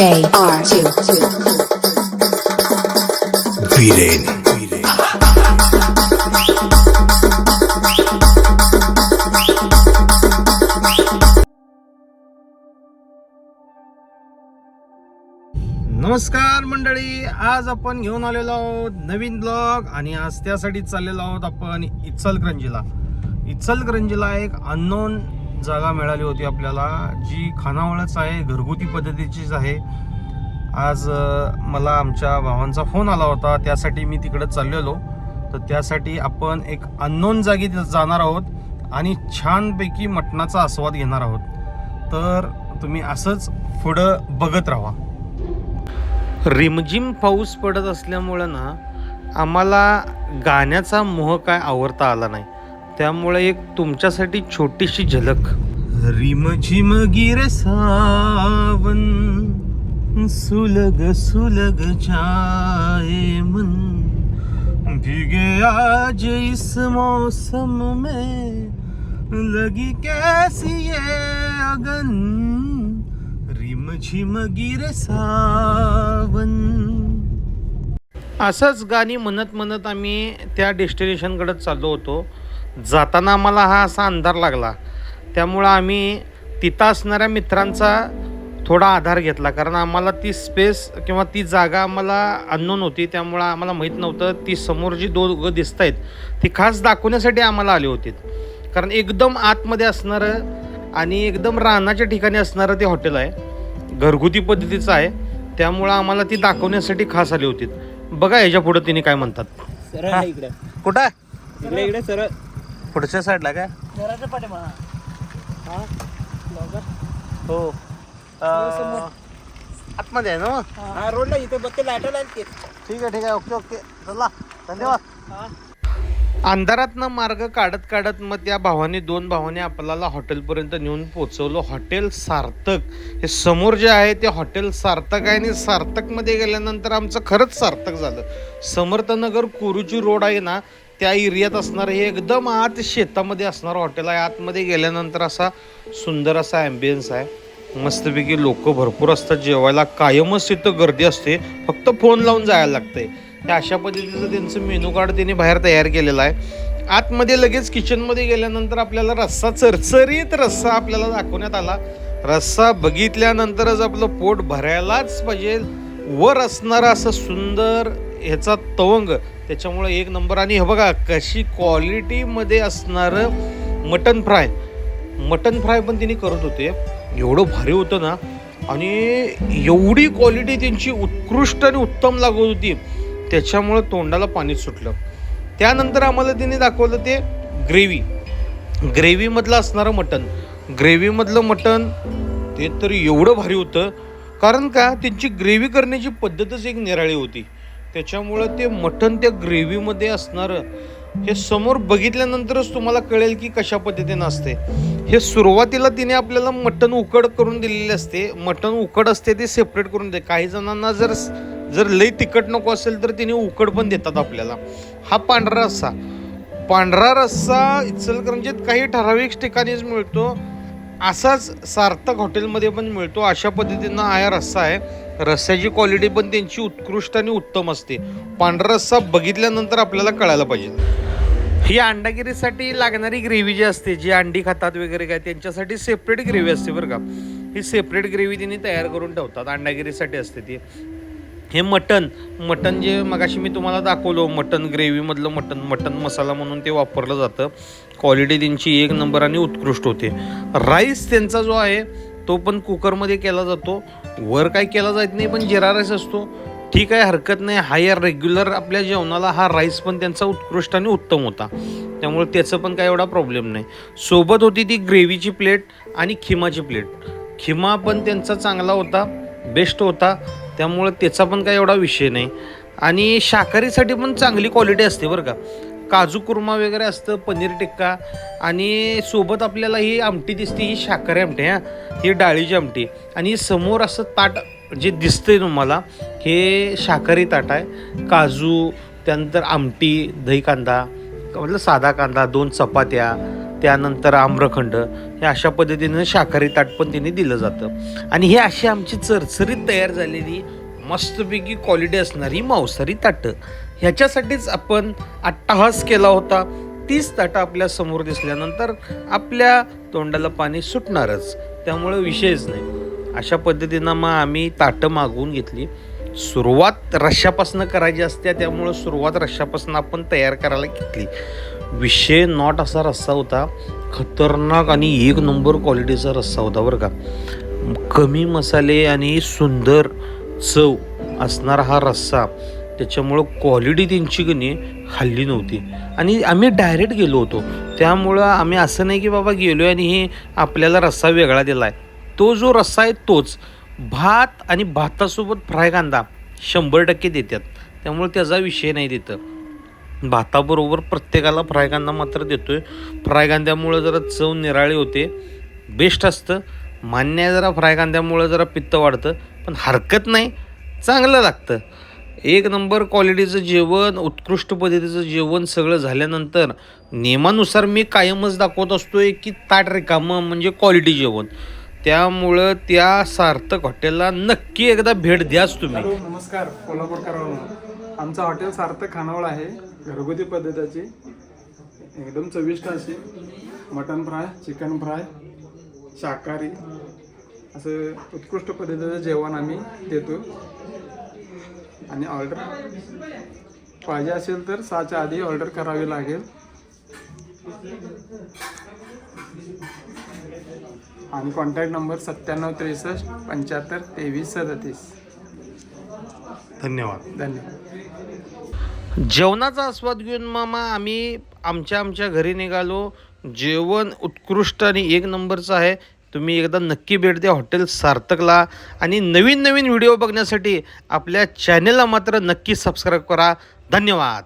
J R Viren. नमस्कार मंडळी आज आपण घेऊन आलेलो आहोत नवीन ब्लॉग आणि आज त्यासाठी चाललेलो आहोत आपण इचलकरंजीला इचलकरंजीला एक अननोन जागा मिळाली होती आपल्याला. जी खानावळच आहे घरगुती पद्धतीचीच आहे. आज मला आमच्या भावांचा फोन आला होता. त्यासाठी मी तिकडे चाललेलो. तर त्यासाठी आपण एक अननोन जागी जाणार आहोत आणि छानपैकी मटणाचा आस्वाद घेणार आहोत. तर तुम्ही असंच पुढं बघत राहा. रिमझिम पाऊस पडत असल्यामुळं ना आम्हाला गाण्याचा मोह काय आवडता आला नाही. त्यामुळे एक तुमच्यासाठी छोटीशी झलक. रिमझिम गिर सावन सुलग सुलग जाए मन. भीगे आज इस मौसम में लगी कैसी ये अगन? रिमझिम गिर सावन. असंच गाणी म्हणत म्हणत आम्ही त्या डेस्टिनेशनकडे चाललो होतो. जाताना आम्हाला हा असा अंधार लागला. त्यामुळं आम्ही तिथं असणाऱ्या मित्रांचा थोडा आधार घेतला. कारण आम्हाला ती स्पेस किंवा ती जागा आम्हाला अननोन होती. त्यामुळं आम्हाला माहीत नव्हतं. ती समोर जी दोघं दिसत आहेत ती खास दाखवण्यासाठी आम्हाला आली होती. कारण एकदम आतमध्ये असणारं आणि एकदम रानाच्या ठिकाणी असणारं ते हॉटेल आहे. घरगुती पद्धतीचं आहे. त्यामुळं आम्हाला ती दाखवण्यासाठी खास आली होती. बघा याच्यापुढे तिने काय म्हणतात. कुठं? इकडे इकडे सरळ. पुढच्या साईडला काय? घराच्या. हो? आतमध्ये आहे ना? हा. रोडला इथे बघते लाइट लाइट ठीक आहे ठीक आहे. Okay okay. चला. धन्यवाद. अंधारातनं मार्ग काढत काढत मग त्या भावाने दोन भावाने आपल्याला हॉटेलपर्यंत नेऊन पोचवलं हॉटेल सार्थक. हे समोर जे आहे ते हॉटेल सार्थक आहे आणि सार्थकमध्ये गेल्यानंतर आमचं खरंच सार्थक झालं. समर्थनगर कुरुची रोड आहे ना त्या एरियात असणारं हे एकदम आत शेतामध्ये असणारं हॉटेल आहे. आतमध्ये गेल्यानंतर असा सुंदर असा ॲम्बियन्स आहे. मस्तपैकी लोक भरपूर असतात जेवायला. कायमच तिथं गर्दी असते. फक्त फोन लावून जायला लागते हे अशा पद्धतीचं त्यांचं मेनू कार्ड त्यांनी बाहेर तयार केलेलं आहे. आतमध्ये लगेच किचनमध्ये गेल्यानंतर आपल्याला रस्सा चरचरीत रस्सा आपल्याला दाखवण्यात आला. रस्सा बघितल्यानंतरच आपलं पोट भरायलाच पाहिजे. वर असणारं असं सुंदर ह्याचा तवंग. त्याच्यामुळं एक नंबर. आणि हे बघा कशी क्वालिटीमध्ये असणारं मटन फ्राय. मटन फ्राय पण तिने करत होते. एवढं भारी होतं ना. आणि एवढी क्वालिटी त्यांची उत्कृष्ट आणि उत्तम लागत होती. त्याच्यामुळं तोंडाला पाणी सुटलं. त्यानंतर आम्हाला तिने दाखवलं ते ग्रेव्ही ग्रेव्हीमधलं असणारं मटण ग्रेव्हीमधलं मटण ते तर एवढं भारी होतं. कारण का? त्यांची ग्रेव्ही करण्याची पद्धतच एक निराळी होती. त्याच्यामुळं ते मटण त्या ग्रेव्हीमध्ये असणारं हे समोर बघितल्यानंतरच तुम्हाला कळेल की कशा पद्धतीनं असते हे सुरुवातीला तिने आपल्याला मटण उकड करून दिलेले असते. मटण उकड असते ते सेपरेट करून दे काही जणांना जर जर लई तिखट नको असेल तर तिने उकड पण देतात आपल्याला. हा पांढरा रस्सा. पांढरा रस्सा इचलकरंजीत काही ठराविक ठिकाणीच मिळतो. असाच सार्थक हॉटेलमध्ये पण मिळतो. अशा पद्धतीनं हा रस्सा आहे. रस्स्याची क्वालिटी पण त्यांची उत्कृष्ट आणि उत्तम असते. पांढरा रस्सा बघितल्यानंतर आपल्याला कळायला पाहिजे. ही अंडागिरीसाठी लागणारी ग्रेव्ही जी असते जी अंडी खातात वगैरे काय त्यांच्यासाठी सेपरेट ग्रेव्ही असते बरं का. ही सेपरेट ग्रेव्ही त्यांनी तयार करून ठेवतात अंडागिरीसाठी असते ती. हे मटन मटन जे मगाशी मी तुम्हाला दाखवलो मटन ग्रेव्हीमधलं मटन मटन मसाला म्हणून ते वापरलं जातं. क्वालिटी त्यांची एक नंबर आणि उत्कृष्ट होते. राईस त्यांचा जो आहे तो पण कुकरमध्ये केला जातो. वर काय केला जात नाही पण जिरा राईस असतो. ठीक आहे हरकत नाही. हा या रेग्युलर आपल्या जेवणाला हा राईस पण त्यांचा उत्कृष्ट आणि उत्तम होता. त्यामुळे त्याचं पण काय एवढा प्रॉब्लेम नाही. सोबत होती ती ग्रेव्हीची प्लेट आणि खिमाची प्लेट खिमा पण त्यांचा चांगला होता बेस्ट होता. त्यामुळे त्याचा पण काही एवढा विषय नाही. आणि शाकाहारीसाठी पण चांगली क्वालिटी असते बरं का. काजू कुर्मा वगैरे असतं पनीर टिक्का आणि सोबत आपल्याला ही आमटी दिसते ही शाकाहारी आमटी हां. ही डाळीची आमटी. आणि समोर असं ताट जे दिसतंय तुम्हाला हे शाकाहारी ताट आहे. काजू त्यानंतर आमटी दही कांदा म्हटलं साधा कांदा दोन चपात्या त्यानंतर आम्रखंड हे अशा पद्धतीनं शाकाहारी ताट पण त्यांनी दिलं जातं. आणि हे अशी आमची चरचरीत तयार झालेली मस्तपैकी क्वालिटी असणारी मांसाहारी ताटं. ह्याच्यासाठीच आपण अट्टाहास केला होता. तीच ताटं आपल्यासमोर दिसल्यानंतर आपल्या तोंडाला पाणी सुटणारच. त्यामुळे विषयच नाही. अशा पद्धतीनं मग आम्ही ताटं मागवून घेतली. सुरुवात रश्शापासून करायची असते त्यामुळं सुरुवात रश्शापासून आपण तयार करायला घेतली. विषय नॉट असा रस्सा होता. खतरनाक आणि एक नंबर क्वालिटीचा रस्सा होता बरं का. कमी मसाले आणि सुंदर चव असणारा हा रस्सा. त्याच्यामुळं क्वालिटी त्यांची कनी हल्ली नव्हती. आणि आम्ही डायरेक्ट गेलो होतो. त्यामुळं आम्ही असं नाही की बाबा गेलो आणि हे आपल्याला रस्सा वेगळा दिला आहे तो जो रस्सा आहे तोच. भात आणि भातासोबत फ्राय कांदा शंभर टक्के देतात त्यामुळे त्याचा विषय नाही देतं भाताबरोबर प्रत्येकाला फ्राय कांदा मात्र देतोय. फ्राय कांद्यामुळं जरा चव निराळी होते. बेस्ट असतं. मान्य आहे जरा फ्राय कांद्यामुळं जरा पित्त वाढतं. पण हरकत नाही. चांगलं लागतं. एक नंबर क्वालिटीचं जेवण उत्कृष्ट पद्धतीचं जेवण सगळं झाल्यानंतर नियमानुसार मी कायमच दाखवत असतोय की ताट रिकामं म्हणजे क्वालिटी जेवण. त्यामुळं त्या सार्थक हॉटेलला नक्की एकदा भेट द्याच तुम्ही. हॅलो नमस्कार. कोल्हापूरकरांनो आमचं हॉटेल सार्थक खानावळ आहे. घरगुती पद्धतीची. एकदम चविष्ट अशी. मटन फ्राय चिकन फ्राय शाकाहारी. असं उत्कृष्ट पद्धतीचं जेवण आम्ही देतो. आणि ऑर्डर पाहिजे असेल तर सहाच्या आधी ऑर्डर करावी लागेल. आणि कॉन्टॅक्ट नंबर सत्त्याण्णव त्रेसष्ट पंच्याहत्तर तेवीस सदतीस. धन्यवाद. धन्यवाद. जेवणाचा आस्वाद घेऊन मामा आम्ही आमच्या आमच्या घरी निघालो. जेवण उत्कृष्ट आणि एक नंबरचं आहे. तुम्ही एकदा नक्की भेट द्या हॉटेल सार्थकला. आणि नवीन नवीन व्हिडिओ बघण्यासाठी आपल्या चॅनेलला मात्र नक्की सबस्क्राईब करा. धन्यवाद.